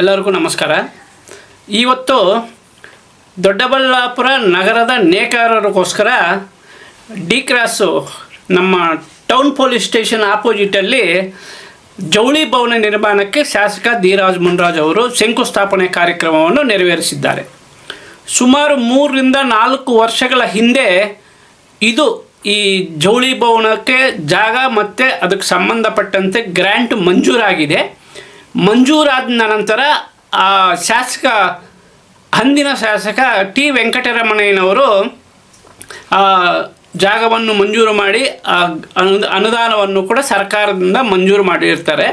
ಎಲ್ಲರಿಗೂ ನಮಸ್ಕಾರ. ಇವತ್ತು ದೊಡ್ಡಬಳ್ಳಾಪುರ ನಗರದ ನೇಕಾರರಿಗೋಸ್ಕರ ಡಿ ಕ್ರಾಸು ನಮ್ಮ ಟೌನ್ ಪೊಲೀಸ್ ಸ್ಟೇಷನ್ ಆಪೋಸಿಟಲ್ಲಿ ಜವಳಿ ಭವನ ನಿರ್ಮಾಣಕ್ಕೆ ಶಾಸಕ ಧೀರಾಜ್ ಮುನ್ರಾಜ್ ಅವರು ಶಂಕುಸ್ಥಾಪನೆ ಕಾರ್ಯಕ್ರಮವನ್ನು ನೆರವೇರಿಸಿದ್ದಾರೆ. ಸುಮಾರು ಮೂರರಿಂದ ನಾಲ್ಕು ವರ್ಷಗಳ ಹಿಂದೆ ಇದು ಈ ಜವಳಿ ಭವನಕ್ಕೆ ಜಾಗ ಮತ್ತು ಅದಕ್ಕೆ ಸಂಬಂಧಪಟ್ಟಂತೆ ಗ್ರ್ಯಾಂಟ್ ಮಂಜೂರಾಗಿದೆ. ಮಂಜೂರಾದ ನಂತರ ಆ ಶಾಸಕ, ಅಂದಿನ ಶಾಸಕ ಟಿ ವೆಂಕಟರಮಣಯ್ಯನವರು ಆ ಜಾಗವನ್ನು ಮಂಜೂರು ಮಾಡಿ ಅನುದಾನವನ್ನು ಕೂಡ ಸರ್ಕಾರದಿಂದ ಮಂಜೂರು ಮಾಡಿರ್ತಾರೆ.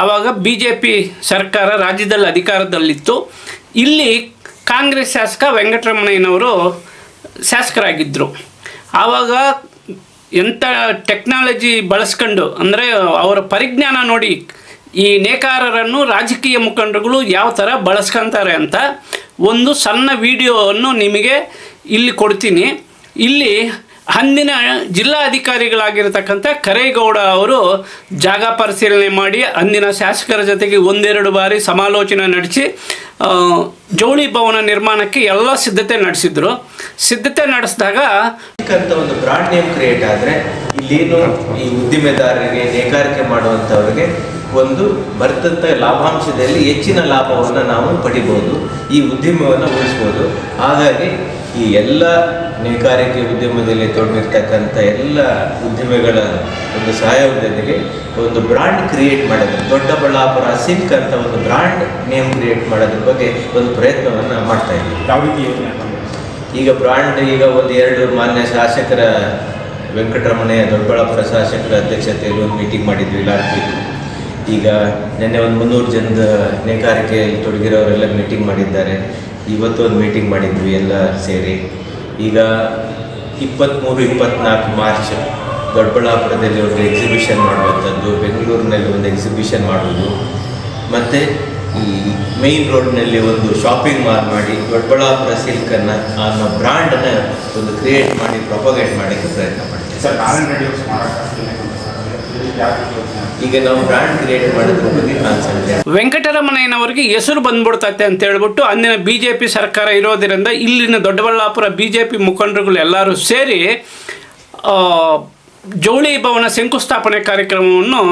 ಆವಾಗ ಬಿ ಜೆ ಪಿ ಸರ್ಕಾರ ರಾಜ್ಯದಲ್ಲಿ ಅಧಿಕಾರದಲ್ಲಿತ್ತು. ಇಲ್ಲಿ ಕಾಂಗ್ರೆಸ್ ಶಾಸಕ ವೆಂಕಟರಮಣಯ್ಯನವರು ಶಾಸಕರಾಗಿದ್ದರು ಆವಾಗ ಎಂಥ ಟೆಕ್ನಾಲಜಿ ಬಳಸ್ಕೊಂಡು, ಅಂದರೆ ಅವರ ಪರಿಜ್ಞಾನ ನೋಡಿ ಈ ನೇಕಾರರನ್ನು ರಾಜಕೀಯ ಮುಖಂಡರುಗಳು ಯಾವ ಥರ ಬಳಸ್ಕೊಂತಾರೆ ಅಂತ ಒಂದು ಸಣ್ಣ ವಿಡಿಯೋವನ್ನು ನಿಮಗೆ ಇಲ್ಲಿ ಕೊಡ್ತೀನಿ. ಇಲ್ಲಿ ಅಂದಿನ ಜಿಲ್ಲಾಧಿಕಾರಿಗಳಾಗಿರ್ತಕ್ಕಂಥ ಕರೇಗೌಡ ಅವರು ಜಾಗ ಪರಿಶೀಲನೆ ಮಾಡಿ, ಅಂದಿನ ಶಾಸಕರ ಜೊತೆಗೆ ಒಂದೆರಡು ಬಾರಿ ಸಮಾಲೋಚನೆ ನಡೆಸಿ ಜವಳಿ ಭವನ ನಿರ್ಮಾಣಕ್ಕೆ ಎಲ್ಲ ಸಿದ್ಧತೆ ನಡೆಸಿದ್ರು. ಸಿದ್ಧತೆ ನಡೆಸಿದಾಗ ಒಂದು ಬ್ರಾಂಡ್ ನೇಮ್ ಕ್ರಿಯೇಟ್ ಆದರೆ ಇಲ್ಲೇನು ಈ ಉದ್ದಿಮೆದಾರರಿಗೆ ನೇಕಾರಿಕೆ ಮಾಡುವಂತವರಿಗೆ ಒಂದು ಬರ್ತಂಥ ಲಾಭಾಂಶದಲ್ಲಿ ಹೆಚ್ಚಿನ ಲಾಭವನ್ನು ನಾವು ಪಡಿಬೋದು ಈ ಉದ್ಯಮವನ್ನು ಉಳಿಸ್ಬೋದು. ಹಾಗಾಗಿ ಈ ಎಲ್ಲ ನೇಕಾರಿಕೆ ಉದ್ಯಮದಲ್ಲಿ ತೊಡಗಿರ್ತಕ್ಕಂಥ ಎಲ್ಲ ಉದ್ಯಮಿಗಳ ಒಂದು ಸಹಯೋಗದೊಂದಿಗೆ ಒಂದು ಬ್ರಾಂಡ್ ಕ್ರಿಯೇಟ್ ಮಾಡೋದು ದೊಡ್ಡಬಳ್ಳಾಪುರ ಸಿಲ್ಕ್ ಅಂತ ಒಂದು ಬ್ರಾಂಡ್ ನೇಮ್ ಕ್ರಿಯೇಟ್ ಮಾಡೋದ್ರ ಬಗ್ಗೆ ಒಂದು ಪ್ರಯತ್ನವನ್ನು ಮಾಡ್ತಾ ಇದ್ದೀವಿ. ಯಾವ ರೀತಿ ಯೋಜನೆ ಈಗ ಬ್ರಾಂಡ್ ಈಗ ಒಂದು ಎರಡು ಮಾನ್ಯ ಶಾಸಕರ ವೆಂಕಟರಮಣಯ್ಯ ದೊಡ್ಡಬಳ್ಳಾಪುರ ಶಾಸಕರ ಅಧ್ಯಕ್ಷತೆಯಲ್ಲಿ ಒಂದು ಮೀಟಿಂಗ್ ಮಾಡಿದ್ವಿ ಲಾಸ್ಟ್ ವೀಕ್ ಈಗ ನಿನ್ನೆ ಒಂದು ಮುನ್ನೂರು ಜನದ ನೇಕಾರಿಕೆಯಲ್ಲಿ ತೊಡಗಿರೋರೆಲ್ಲ ಮೀಟಿಂಗ್ ಮಾಡಿದ್ದಾರೆ. ಇವತ್ತು ಒಂದು ಮೀಟಿಂಗ್ ಮಾಡಿದ್ವಿ ಎಲ್ಲ ಸೇರಿ. ಈಗ ಇಪ್ಪತ್ತ್ಮೂರು ಇಪ್ಪತ್ತ್ನಾಲ್ಕು ಮಾರ್ಚ್ ದೊಡ್ಡಬಳ್ಳಾಪುರದಲ್ಲಿ ಒಂದು ಎಕ್ಸಿಬಿಷನ್ ಮಾಡುವಂಥದ್ದು, ಬೆಂಗಳೂರಿನಲ್ಲಿ ಒಂದು ಎಕ್ಸಿಬಿಷನ್ ಮಾಡುವುದು. ಮತ್ತು ಈ ಮೇನ್ ರೋಡ್ನಲ್ಲಿ ಒಂದು ಶಾಪಿಂಗ್ ಮಾಲ್ ಮಾಡಿ ದೊಡ್ಡಬಳ್ಳಾಪುರ ಸಿಲ್ಕನ್ನು ಅನ್ನೋ ಬ್ರ್ಯಾಂಡನ್ನು ಒಂದು ಕ್ರಿಯೇಟ್ ಮಾಡಿ ಪ್ರೊಪಗೇಟ್ ಮಾಡೋಕ್ಕೆ ಪ್ರಯತ್ನ ಮಾಡ್ತೀವಿ. ಈಗ ನಾವು ಬ್ರ್ಯಾಂಡ್ ಕ್ರಿಯೇಟ್ ಮಾಡಿದ್ರೆ ವೆಂಕಟರಮಣಯ್ಯನವರಿಗೆ ಹೆಸರು ಬಂದ್ಬಿಡ್ತೈತೆ ಅಂತ ಹೇಳ್ಬಿಟ್ಟು ಅಂದಿನ ಬಿ ಜೆ ಪಿ ಸರ್ಕಾರ ಇರೋದರಿಂದ ಇಲ್ಲಿನ ದೊಡ್ಡಬಳ್ಳಾಪುರ ಬಿ ಜೆ ಪಿ ಮುಖಂಡರುಗಳು ಎಲ್ಲರೂ ಸೇರಿ ಜವಳಿ ಭವನ ಶಂಕುಸ್ಥಾಪನೆ ಕಾರ್ಯಕ್ರಮವನ್ನು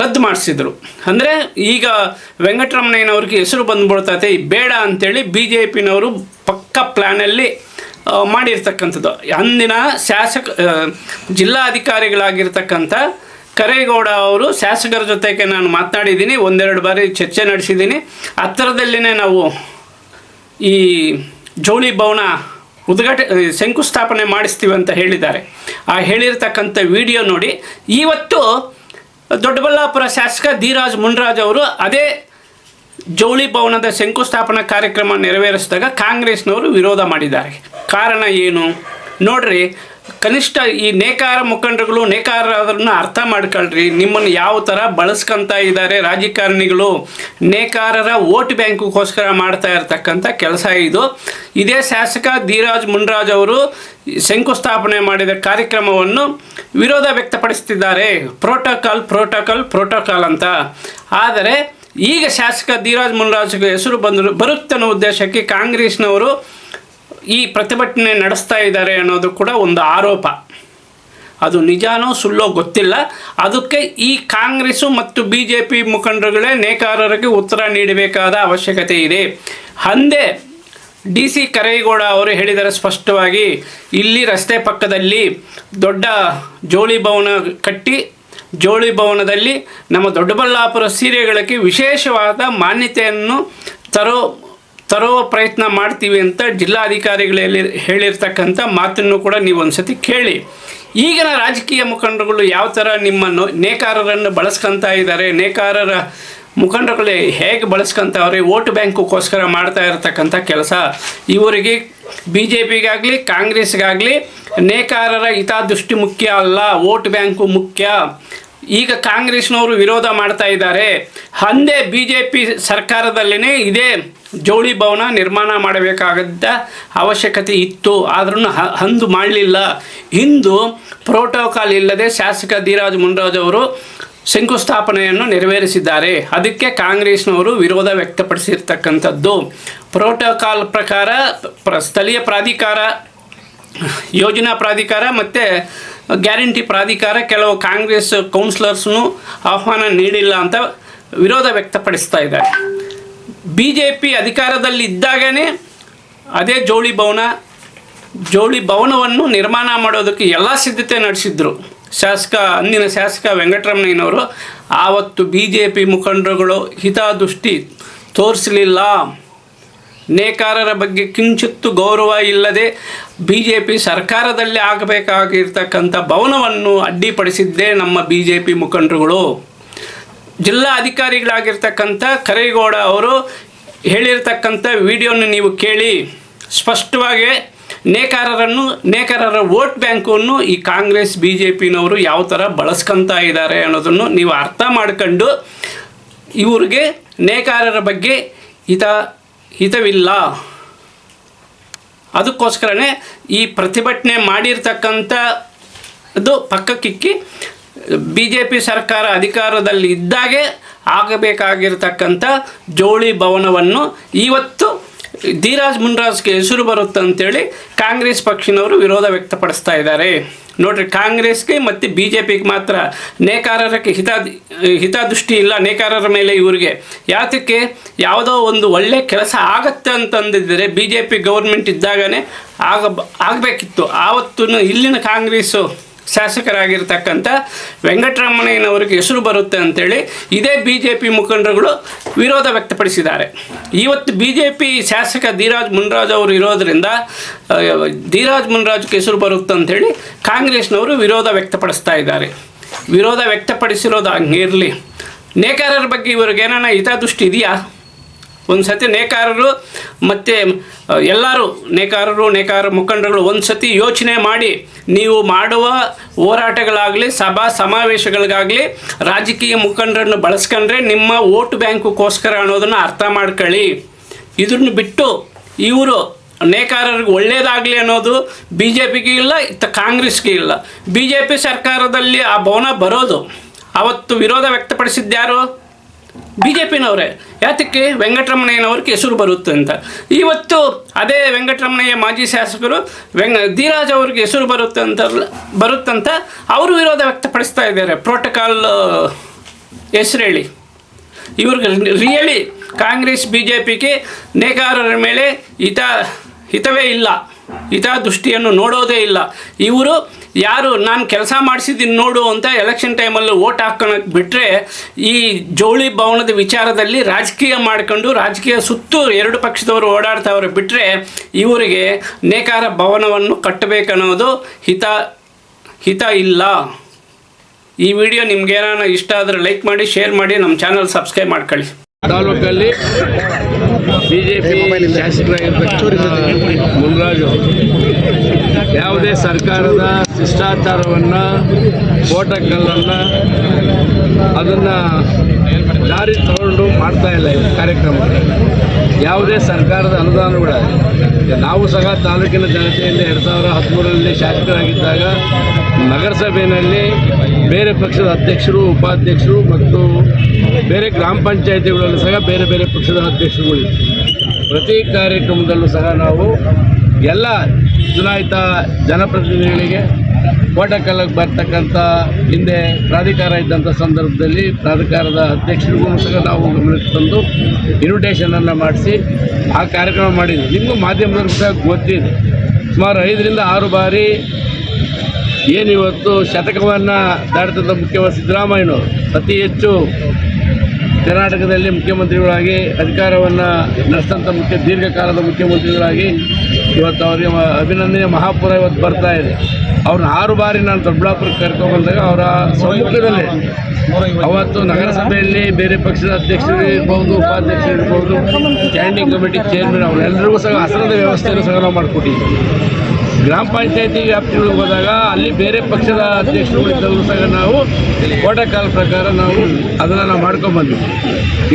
ರದ್ದು ಮಾಡಿಸಿದ್ರು. ಅಂದರೆ ಈಗ ವೆಂಕಟರಮಣಯ್ಯನವ್ರಿಗೆ ಹೆಸರು ಬಂದ್ಬಿಡ್ತೈತೆ ಬೇಡ ಅಂತೇಳಿ ಬಿ ಜೆ ಪಿನವರು ಪಕ್ಕ ಪ್ಲ್ಯಾನಲ್ಲಿ ಮಾಡಿರ್ತಕ್ಕಂಥದ್ದು. ಅಂದಿನ ಶಾಸಕ ಜಿಲ್ಲಾಧಿಕಾರಿಗಳಾಗಿರ್ತಕ್ಕಂಥ ಕರೇಗೌಡ ಅವರು ಶಾಸಕರ ಜೊತೆಗೆ ನಾನು ಮಾತನಾಡಿದ್ದೀನಿ, ಒಂದೆರಡು ಬಾರಿ ಚರ್ಚೆ ನಡೆಸಿದ್ದೀನಿ. ಹತ್ತಿರದಲ್ಲಿನೇ ನಾವು ಈ ಜೋಳಿ ಭವನ ಉದ್ಘಾಟ ಶಂಕುಸ್ಥಾಪನೆ ಮಾಡಿಸ್ತೀವಿ ಅಂತ ಹೇಳಿದ್ದಾರೆ. ಆ ಹೇಳಿರ್ತಕ್ಕಂಥ ವಿಡಿಯೋ ನೋಡಿ. ಇವತ್ತು ದೊಡ್ಡಬಳ್ಳಾಪುರ ಶಾಸಕ ಧೀರಾಜ್ ಮುನ್ರಾಜ್ ಅವರು ಅದೇ ಜವಳಿ ಭವನದ ಶಂಕುಸ್ಥಾಪನಾ ಕಾರ್ಯಕ್ರಮ ನೆರವೇರಿಸಿದಾಗ ಕಾಂಗ್ರೆಸ್ನವರು ವಿರೋಧ ಮಾಡಿದ್ದಾರೆ. ಕಾರಣ ಏನು? ನೋಡ್ರಿ, ಕನಿಷ್ಠ ಈ ನೇಕಾರ ಮುಖಂಡರುಗಳು ನೇಕಾರರನ್ನ ಅರ್ಥ ಮಾಡ್ಕೊಳ್ರಿ. ನಿಮ್ಮನ್ನು ಯಾವ ಥರ ಬಳಸ್ಕೊಂತ ಇದ್ದಾರೆ ರಾಜಕಾರಣಿಗಳು? ನೇಕಾರರ ವೋಟ್ ಬ್ಯಾಂಕ್ಗೋಸ್ಕರ ಮಾಡ್ತಾ ಇರತಕ್ಕಂಥ ಕೆಲಸ ಇದು. ಇದೇ ಶಾಸಕ ಧೀರಾಜ್ ಮುನ್ರಾಜ್ ಅವರು ಶಂಕುಸ್ಥಾಪನೆ ಮಾಡಿದ ಕಾರ್ಯಕ್ರಮವನ್ನು ವಿರೋಧ ವ್ಯಕ್ತಪಡಿಸ್ತಿದ್ದಾರೆ. ಪ್ರೋಟೋಕಾಲ್ ಪ್ರೋಟೋಕಾಲ್ ಪ್ರೋಟೋಕಾಲ್ ಅಂತ. ಆದರೆ ಈಗ ಶಾಸಕ ಧೀರಾಜ್ ಮುನ್ರಾಜ್ಗೆ ಹೆಸರು ಬಂದರು ಬರುತ್ತನ್ನೋ ಉದ್ದೇಶಕ್ಕೆ ಕಾಂಗ್ರೆಸ್ನವರು ಈ ಪ್ರತಿಭಟನೆ ನಡೆಸ್ತಾ ಇದ್ದಾರೆ ಅನ್ನೋದು ಕೂಡ ಒಂದು ಆರೋಪ. ಅದು ನಿಜಾನೋ ಸುಳ್ಳೋ ಗೊತ್ತಿಲ್ಲ. ಅದಕ್ಕೆ ಈ ಕಾಂಗ್ರೆಸ್ಸು ಮತ್ತು ಬಿ ಜೆ ಪಿ ಮುಖಂಡರುಗಳೇ ನೇಕಾರರಿಗೆ ಉತ್ತರ ನೀಡಬೇಕಾದ ಅವಶ್ಯಕತೆ ಇದೆ. ಅಂದೇ ಡಿ ಸಿ ಕರೇಗೌಡ ಅವರು ಹೇಳಿದರೆ ಸ್ಪಷ್ಟವಾಗಿ, ಇಲ್ಲಿ ರಸ್ತೆ ಪಕ್ಕದಲ್ಲಿ ದೊಡ್ಡ ಜೋಳಿ ಭವನ ಕಟ್ಟಿ ಜೋಳಿ ಭವನದಲ್ಲಿ ನಮ್ಮ ದೊಡ್ಡಬಳ್ಳಾಪುರ ಸೀರೆಗಳಿಗೆ ವಿಶೇಷವಾದ ಮಾನ್ಯತೆಯನ್ನು ತರೋ ತರೋ ಪ್ರಯತ್ನ ಮಾಡ್ತೀವಿ ಅಂತ ಜಿಲ್ಲಾಧಿಕಾರಿಗಳಲ್ಲಿ ಹೇಳಿರ್ತಕ್ಕಂಥ ಮಾತನ್ನು ಕೂಡ ನೀವು ಒಂದ್ಸತಿ ಕೇಳಿ. ಈಗಿನ ರಾಜಕೀಯ ಮುಖಂಡರುಗಳು ಯಾವ ಥರ ನಿಮ್ಮನ್ನು ನೇಕಾರರನ್ನು ಬಳಸ್ಕೊತಾ ಇದ್ದಾರೆ, ನೇಕಾರರ ಮುಖಂಡರುಗಳೇ ಹೇಗೆ ಬಳಸ್ಕೊಂತವ್ರೆ, ವೋಟ್ ಬ್ಯಾಂಕ್ಗೋಸ್ಕರ ಮಾಡ್ತಾ ಇರತಕ್ಕಂಥ ಕೆಲಸ ಇವರಿಗೆ ಬಿ ಜೆ ಪಿಗಾಗಲಿ ಕಾಂಗ್ರೆಸ್ಗಾಗಲಿ, ನೇಕಾರರ ಹಿತದೃಷ್ಟಿ ಮುಖ್ಯ ಅಲ್ಲ, ವೋಟ್ ಬ್ಯಾಂಕು ಮುಖ್ಯ. ಈಗ ಕಾಂಗ್ರೆಸ್ನವರು ವಿರೋಧ ಮಾಡ್ತಾ ಇದ್ದಾರೆ. ಅಂದೇ ಬಿ ಜೆ ಪಿ ಸರ್ಕಾರದಲ್ಲೇ ಇದೇ ಜೋಳಿ ಭವನ ನಿರ್ಮಾಣ ಮಾಡಬೇಕಾಗದ್ದ ಅವಶ್ಯಕತೆ ಇತ್ತು. ಆದ್ರೂ ಅಂದು ಮಾಡಲಿಲ್ಲ. ಇಂದು ಪ್ರೋಟೋಕಾಲ್ ಇಲ್ಲದೆ ಶಾಸಕ ಧೀರಾಜ್ ಮುನ್ರಾಜ್ ಅವರು ಶಂಕುಸ್ಥಾಪನೆಯನ್ನು ನೆರವೇರಿಸಿದ್ದಾರೆ. ಅದಕ್ಕೆ ಕಾಂಗ್ರೆಸ್ನವರು ವಿರೋಧ ವ್ಯಕ್ತಪಡಿಸಿರ್ತಕ್ಕಂಥದ್ದು. ಪ್ರೋಟೋಕಾಲ್ ಪ್ರಕಾರ ಪ್ರ ಸ್ಥಳೀಯ ಪ್ರಾಧಿಕಾರ, ಯೋಜನಾ ಪ್ರಾಧಿಕಾರ ಮತ್ತು ಗ್ಯಾರಂಟಿ ಪ್ರಾಧಿಕಾರ ಕೆಲವು ಕಾಂಗ್ರೆಸ್ ಕೌನ್ಸಿಲರ್ಸ್ನು ಆಹ್ವಾನ ನೀಡಿಲ್ಲ ಅಂತ ವಿರೋಧ ವ್ಯಕ್ತಪಡಿಸ್ತಾ ಇದ್ದಾರೆ. ಬಿ ಜೆ ಪಿ ಅಧಿಕಾರದಲ್ಲಿ ಇದ್ದಾಗನೇ ಅದೇ ಜೋಳಿ ಭವನ, ಜೋಳಿ ಭವನವನ್ನು ನಿರ್ಮಾಣ ಮಾಡೋದಕ್ಕೆ ಎಲ್ಲ ಸಿದ್ಧತೆ ನಡೆಸಿದ್ರು. ಶಾಸಕ, ಅಂದಿನ ಶಾಸಕ ವೆಂಕಟರಮಣಯ್ಯನವರು, ಆವತ್ತು ಬಿ ಜೆ ಪಿ ಮುಖಂಡರುಗಳು ಹಿತದೃಷ್ಟಿ ತೋರಿಸಲಿಲ್ಲ. ನೇಕಾರರ ಬಗ್ಗೆ ಕಿಂಚಿತ್ತು ಗೌರವ ಇಲ್ಲದೆ ಬಿ ಜೆ ಪಿ ಸರ್ಕಾರದಲ್ಲಿ ಆಗಬೇಕಾಗಿರ್ತಕ್ಕಂಥ ಭವನವನ್ನು ಅಡ್ಡಿಪಡಿಸಿದ್ದೇ ನಮ್ಮ ಬಿ ಜೆ ಪಿ ಮುಖಂಡರುಗಳು. ಜಿಲ್ಲಾ ಅಧಿಕಾರಿಗಳಾಗಿರ್ತಕ್ಕಂಥ ಕರೇಗೌಡ ಅವರು ಹೇಳಿರ್ತಕ್ಕಂಥ ವಿಡಿಯೋನ ನೀವು ಕೇಳಿ ಸ್ಪಷ್ಟವಾಗಿ ನೇಕಾರರನ್ನು, ನೇಕಾರರ ವೋಟ್ ಬ್ಯಾಂಕನ್ನು ಈ ಕಾಂಗ್ರೆಸ್ ಬಿ ಜೆ ಪಿನವರು ಯಾವ ಥರ ಬಳಸ್ಕೊತಾ ಇದ್ದಾರೆ ಅನ್ನೋದನ್ನು ನೀವು ಅರ್ಥ ಮಾಡ್ಕೊಂಡು ಇವ್ರಿಗೆ ನೇಕಾರರ ಬಗ್ಗೆ ಹಿತ ಹಿತವಿಲ್ಲ. ಅದಕ್ಕೋಸ್ಕರನೇ ಈ ಪ್ರತಿಭಟನೆ ಮಾಡಿರ್ತಕ್ಕಂಥ ಅದು ಪಕ್ಕಕ್ಕಿಕ್ಕಿ ಬಿ ಜೆ ಪಿ ಸರ್ಕಾರ ಅಧಿಕಾರದಲ್ಲಿ ಇದ್ದಾಗೆ ಆಗಬೇಕಾಗಿರ್ತಕ್ಕಂಥ ಜೋಳಿ ಭವನವನ್ನು ಇವತ್ತು ಧೀರಾಜ್ ಮುನ್ರಾಜ್ಗೆ ಹೆಸರು ಬರುತ್ತೆ ಅಂತೇಳಿ ಕಾಂಗ್ರೆಸ್ ಪಕ್ಷಿನವರು ವಿರೋಧ ವ್ಯಕ್ತಪಡಿಸ್ತಾ ಇದ್ದಾರೆ. ನೋಡ್ರಿ, ಕಾಂಗ್ರೆಸ್ಗೆ ಮತ್ತು ಬಿ ಜೆ ಪಿಗೆ ಮಾತ್ರ ನೇಕಾರರಕ್ಕೆ ಹಿತ ಹಿತದೃಷ್ಟಿ ಇಲ್ಲ, ನೇಕಾರರ ಮೇಲೆ ಇವರಿಗೆ. ಯಾತಕ್ಕೆ? ಯಾವುದೋ ಒಂದು ಒಳ್ಳೆ ಕೆಲಸ ಆಗತ್ತೆ ಅಂತಂದಿದ್ದರೆ ಬಿ ಜೆ ಪಿ ಗೌರ್ಮೆಂಟ್ ಇದ್ದಾಗನೇ ಆಗ, ಆಗಬೇಕಿತ್ತು. ಆವತ್ತು ಇಲ್ಲಿನ ಕಾಂಗ್ರೆಸ್ಸು ಶಾಸಕರಾಗಿರ್ತಕ್ಕಂಥ ವೆಂಕಟರಮಣಯ್ಯನವರಿಗೆ ಹೆಸರು ಬರುತ್ತೆ ಅಂತೇಳಿ ಇದೇ ಬಿ ಜೆ ಪಿ ಮುಖಂಡರುಗಳು ವಿರೋಧ ವ್ಯಕ್ತಪಡಿಸಿದ್ದಾರೆ. ಇವತ್ತು ಬಿ ಜೆ ಪಿ ಶಾಸಕ ಧೀರಾಜ್ ಮುನ್ರಾಜ್ ಅವರು ಇರೋದರಿಂದ ಧೀರಾಜ್ ಮುನ್ರಾಜ್ಗೆ ಹೆಸರು ಬರುತ್ತೆ ಅಂತೇಳಿ ಕಾಂಗ್ರೆಸ್ನವರು ವಿರೋಧ ವ್ಯಕ್ತಪಡಿಸ್ತಾ ಇದ್ದಾರೆ. ವಿರೋಧ ವ್ಯಕ್ತಪಡಿಸಿರೋದು ಹಂಗಿರಲಿ ನೇಕಾರರ ಬಗ್ಗೆ ಇವ್ರಿಗೆ ಏನಾನ ಹಿತದೃಷ್ಟಿ ಇದೆಯಾ? ಒಂದು ಸತಿ ನೇಕಾರರು ಮತ್ತು ಎಲ್ಲರೂ ನೇಕಾರರು, ನೇಕಾರ ಮುಖಂಡರುಗಳು ಒಂದು ಸತಿ ಯೋಚನೆ ಮಾಡಿ, ನೀವು ಮಾಡುವ ಹೋರಾಟಗಳಾಗಲಿ, ಸಭಾ ಸಮಾವೇಶಗಳಿಗಾಗಲಿ, ರಾಜಕೀಯ ಮುಖಂಡರನ್ನು ಬಳಸ್ಕೊಂಡ್ರೆ ನಿಮ್ಮ ವೋಟ್ ಬ್ಯಾಂಕುಗೋಸ್ಕರ ಅನ್ನೋದನ್ನು ಅರ್ಥ ಮಾಡ್ಕೊಳ್ಳಿ. ಇದನ್ನು ಬಿಟ್ಟು ಇವರು ನೇಕಾರರಿಗೆ ಒಳ್ಳೆಯದಾಗಲಿ ಅನ್ನೋದು ಬಿ ಜೆ ಪಿಗೆ ಇಲ್ಲ, ಇತ್ತ ಕಾಂಗ್ರೆಸ್ಗೆ ಇಲ್ಲ. ಬಿ ಜೆ ಪಿ ಸರ್ಕಾರದಲ್ಲಿ ಆ ಭವನ ಬರೋದು. ಅವತ್ತು ವಿರೋಧ ವ್ಯಕ್ತಪಡಿಸಿದ್ಯಾರು ಬಿ ಜೆ ಪಿನವರೇ ಯಾತಕ್ಕೆ ವೆಂಕಟರಮಣಯ್ಯನವ್ರಿಗೆ ಹೆಸರು ಬರುತ್ತೆ ಅಂತ. ಇವತ್ತು ಅದೇ ವೆಂಕಟರಮಣಯ್ಯ ಮಾಜಿ ಶಾಸಕರು ವೆಂಗ ಧೀರಾಜ್ ಅವ್ರಿಗೆ ಹೆಸರು ಬರುತ್ತೆ ಅಂತ ಬರುತ್ತಂತ ಅವರು ವಿರೋಧ ವ್ಯಕ್ತಪಡಿಸ್ತಾ ಇದ್ದಾರೆ. ಪ್ರೋಟೋಕಾಲ್ ಹೆಸರು ಹೇಳಿ ಇವ್ರಿಗೆ ರಿಯಲಿ ಕಾಂಗ್ರೆಸ್ ಬಿ ಜೆ ಪಿಗೆ ನೇಕಾರರ ಮೇಲೆ ಹಿತ, ಹಿತವೇ ಇಲ್ಲ. ಹಿತದೃಷ್ಟಿಯನ್ನು ನೋಡೋದೇ ಇಲ್ಲ. ಇವರು ಯಾರು ನಾನು ಕೆಲಸ ಮಾಡಿಸಿದ್ದೀನಿ ನೋಡು ಅಂತ ಎಲೆಕ್ಷನ್ ಟೈಮಲ್ಲಿ ಓಟ್ ಹಾಕ್ಕೊಳಕ್ಕೆ ಬಿಟ್ಟರೆ ಈ ಜೋಳಿ ಭವನದ ವಿಚಾರದಲ್ಲಿ ರಾಜಕೀಯ ಮಾಡ್ಕೊಂಡು ರಾಜಕೀಯ ಸುತ್ತು ಎರಡು ಪಕ್ಷದವರು ಓಡಾಡ್ತಾವ್ರೆ ಬಿಟ್ಟರೆ ಇವರಿಗೆ ನೇಕಾರ ಭವನವನ್ನು ಕಟ್ಟಬೇಕನ್ನೋದು ಹಿತ ಹಿತ ಇಲ್ಲ. ಈ ವಿಡಿಯೋ ನಿಮ್ಗೆ ಏನಾನ ಇಷ್ಟ ಆದರೆ ಲೈಕ್ ಮಾಡಿ ಶೇರ್ ಮಾಡಿ, ನಮ್ಮ ಚಾನಲ್ ಸಬ್ಸ್ಕ್ರೈಬ್ ಮಾಡ್ಕೊಳ್ಳಿ. ತಾಲೂಕಲ್ಲಿ ಬಿ ಜೆ ಪಿ ಶಾಸಕರಾಗಿರ್ತಕ್ಕಂಥ ಮುನ್ರಾಜು. ಯಾವುದೇ ಸರ್ಕಾರದ ಶಿಷ್ಟಾಚಾರವನ್ನು ಕೋಟಕಲ್ಲನ್ನು ಅದನ್ನು ದಾರಿ ತಗೊಂಡು ಮಾಡ್ತಾ ಇಲ್ಲ ಈ ಕಾರ್ಯಕ್ರಮ. ಯಾವುದೇ ಸರ್ಕಾರದ ಅನುದಾನ ಕೂಡ ನಾವು ಸಹ ತಾಲೂಕಿನ ಜನತೆಯಿಂದ ಎರಡು ಸಾವಿರ ಹದಿಮೂರರಲ್ಲಿ ಶಾಸಕರಾಗಿದ್ದಾಗ ನಗರಸಭೆಯಲ್ಲಿ ಬೇರೆ ಪಕ್ಷದ ಅಧ್ಯಕ್ಷರು ಉಪಾಧ್ಯಕ್ಷರು ಮತ್ತು ಬೇರೆ ಗ್ರಾಮ ಪಂಚಾಯಿತಿಗಳಲ್ಲಿ ಸಹ ಬೇರೆ ಬೇರೆ ಪಕ್ಷದ ಅಧ್ಯಕ್ಷರುಗಳಿತ್ತು ಪ್ರತಿ ಕಾರ್ಯಕ್ರಮದಲ್ಲೂ ಸಹ ನಾವು ಎಲ್ಲ ಚುನಾಯಿತ ಜನಪ್ರತಿನಿಧಿಗಳಿಗೆ ಕೋಟಕಲ್ಲಿಗೆ ಬರ್ತಕ್ಕಂಥ ಹಿಂದೆ ಪ್ರಾಧಿಕಾರ ಇದ್ದಂಥ ಸಂದರ್ಭದಲ್ಲಿ ಪ್ರಾಧಿಕಾರದ ಅಧ್ಯಕ್ಷರಿಗೂ ಸಹ ನಾವು ಗಮನಕ್ಕೆ ತಂದು ಇನ್ವಿಟೇಷನನ್ನು ಮಾಡಿಸಿ ಆ ಕಾರ್ಯಕ್ರಮ ಮಾಡಿದ್ವಿ. ನಿಮಗೂ ಮಾಧ್ಯಮದವ್ರಿಗೂ ಸಹ ಗೊತ್ತಿದೆ. ಸುಮಾರು ಐದರಿಂದ ಆರು ಬಾರಿ ಏನಿವತ್ತು ಶತಕವನ್ನು ದಾಟಿದಂಥ ಮುಖ್ಯಮಂತ್ರಿ ಸಿದ್ದರಾಮಯ್ಯನವರು, ಅತಿ ಹೆಚ್ಚು ಕರ್ನಾಟಕದಲ್ಲಿ ಮುಖ್ಯಮಂತ್ರಿಗಳಾಗಿ ಅಧಿಕಾರವನ್ನು ನಡೆಸಿದಂಥ ಮುಖ್ಯ ದೀರ್ಘಕಾಲದ ಮುಖ್ಯಮಂತ್ರಿಗಳಾಗಿ ಇವತ್ತು ಅವರಿಗೆ ಅಭಿನಂದನೆ ಮಹಾಪುರ ಇವತ್ತು ಬರ್ತಾ ಇದೆ. ಅವ್ರನ್ನ ಆರು ಬಾರಿ ನಾನು ದೊಡ್ಡಬಳ್ಳಾಪುರಕ್ಕೆ ಕರ್ಕೊಂಡ್ಬಂದಾಗ ಅವರ ಸಮ್ಮುಖದಲ್ಲೇ ಅವತ್ತು ನಗರಸಭೆಯಲ್ಲಿ ಬೇರೆ ಪಕ್ಷದ ಅಧ್ಯಕ್ಷರು ಇರ್ಬೋದು, ಉಪಾಧ್ಯಕ್ಷರು ಇರ್ಬೋದು ಸ್ಟ್ಯಾಂಡಿಂಗ್ ಕಮಿಟಿ ಚೇರ್ಮನ್ ಅವರೆಲ್ಲರಿಗೂ ಸಹ ಹಸನದ ವ್ಯವಸ್ಥೆಯನ್ನು ಸಹ ನಾವು ಮಾಡಿಕೊಟ್ಟಿದ್ದೀವಿ. ಗ್ರಾಮ ಪಂಚಾಯತಿ ವ್ಯಾಪ್ತಿಗಳಿಗೆ ಹೋದಾಗ ಅಲ್ಲಿ ಬೇರೆ ಪಕ್ಷದ ಅಧ್ಯಕ್ಷರುಗಳಿದ್ದವರು ಸಹ ನಾವು ಪ್ರೋಟೋಕಾಲ್ ಪ್ರಕಾರ ನಾವು ಅದನ್ನು ನಾವು ಮಾಡ್ಕೊಂಡ್ಬಂದ್ವಿ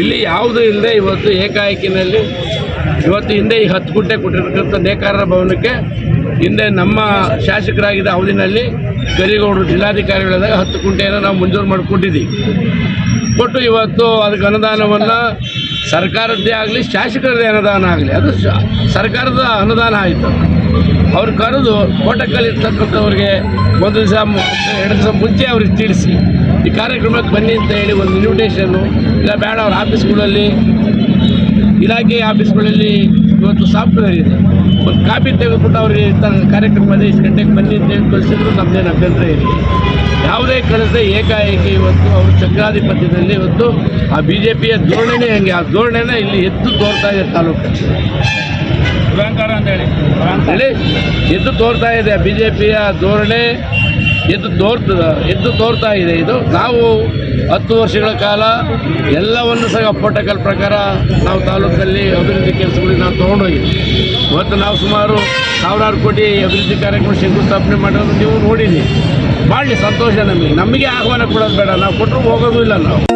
ಇಲ್ಲಿ ಯಾವುದೂ ಇಲ್ಲದೆ ಇವತ್ತು ಏಕಾಏಕಿನಲ್ಲಿ ಇವತ್ತು ಹಿಂದೆ ಈ ಹತ್ತು ಗುಂಟೆ ಕೊಟ್ಟಿರ್ತಕ್ಕಂಥ ನೇಕಾರರ ಭವನಕ್ಕೆ ಹಿಂದೆ ನಮ್ಮ ಶಾಸಕರಾಗಿದ್ದ ಅವಧಿನಲ್ಲಿ ಕರಿಗೌಡರು ಜಿಲ್ಲಾಧಿಕಾರಿಗಳಾದಾಗ ಹತ್ತು ಗುಂಟೆಯನ್ನು ನಾವು ಮಂಜೂರು ಮಾಡಿಕೊಂಡಿದ್ದೀವಿ ಕೊಟ್ಟು ಇವತ್ತು ಅದಕ್ಕೆ ಅನುದಾನವನ್ನು ಸರ್ಕಾರದ್ದೇ ಆಗಲಿ, ಶಾಸಕರದ್ದೇ ಅನುದಾನ ಆಗಲಿ, ಅದು ಸರ್ಕಾರದ ಅನುದಾನ ಆಯಿತು. ಅವ್ರು ಕರೆದು ಕೋಟಕ್ಕಲ್ಲಿ ಇರ್ತಕ್ಕಂಥವ್ರಿಗೆ ಒಂದು ದಿವಸ ಎರಡು ದಿವಸ ಮುಂಚೆ ಅವ್ರಿಗೆ ತಿಳಿಸಿ, ಈ ಕಾರ್ಯಕ್ರಮಕ್ಕೆ ಬನ್ನಿ ಅಂತ ಹೇಳಿ ಒಂದು ಇನ್ವಿಟೇಷನ್ನು ಇಲ್ಲ ಬೇಡ, ಅವ್ರ ಆಫೀಸ್ಗಳಲ್ಲಿ ಇಲಾಖೆ ಆಫೀಸ್ಗಳಲ್ಲಿ ಇವತ್ತು ಸಾಫ್ಟ್ವೇರ್ ಇದೆ. ಒಂದು ಕಾಪಿ ತೆಗೆದುಬಿಟ್ಟು ಅವ್ರಿಗೆ ಇಂಥ ಕಾರ್ಯಕ್ರಮ ಬಂದು ಇಷ್ಟು ಗಂಟೆಗೆ ಬನ್ನಿ ಅಂತ ಹೇಳಿ ಕಳಿಸಿದ್ರು ನಮ್ಮದೇನು ಅಭ್ಯಂತರ ಇದೆ ಯಾವುದೇ ಕಳಿಸದೆ ಏಕಾಏಕಿ ಇವತ್ತು ಅವರು ಚಕ್ರಾಧಿಪತ್ಯದಲ್ಲಿ ಇವತ್ತು ಆ ಬಿ ಜೆ ಪಿಯ ಧೋರಣೆನೇ ಹಂಗೆ. ಆ ಧೋರಣೆನೇ ಇಲ್ಲಿ ಎದ್ದು ತೋರ್ತಾ ಇದೆ ತಾಲೂಕು. ದುರಂಕಾರ ಅಂತ ಹೇಳಿ ಹೇಳಿ ಎದ್ದು ತೋರ್ತಾ ಇದೆ ಬಿ ಜೆ ಪಿಯ ಧೋರಣೆ, ಎದ್ದು ತೋರ್ತ, ಎದ್ದು ತೋರ್ತಾ ಇದೆ ಇದು. ನಾವು ಹತ್ತು ವರ್ಷಗಳ ಕಾಲ ಎಲ್ಲವನ್ನು ಸಹ ಪ್ರೋಟೋಕಾಲ್ ಪ್ರಕಾರ ನಾವು ತಾಲೂಕಲ್ಲಿ ಅಭಿವೃದ್ಧಿ ಕೆಲಸಗಳಿಗೆ ನಾವು ತೊಗೊಂಡೋಗಿದ್ವಿ. ಮತ್ತು ನಾವು ಸುಮಾರು ಸಾವಿರಾರು ಕೋಟಿ ಅಭಿವೃದ್ಧಿ ಕಾರ್ಯಕ್ರಮ ಶಂಕುಸ್ಥಾಪನೆ ಮಾಡೋದು ನೀವು ನೋಡಿದ್ದೀವಿ ಮಾಡಲಿ ಸಂತೋಷ ನಮಗೆ. ನಮಗೆ ಆಹ್ವಾನ ಕೊಡೋದು ಬೇಡ. ನಾವು ಕೊಟ್ಟರು ಹೋಗೋದು ಇಲ್ಲ ನಾವು.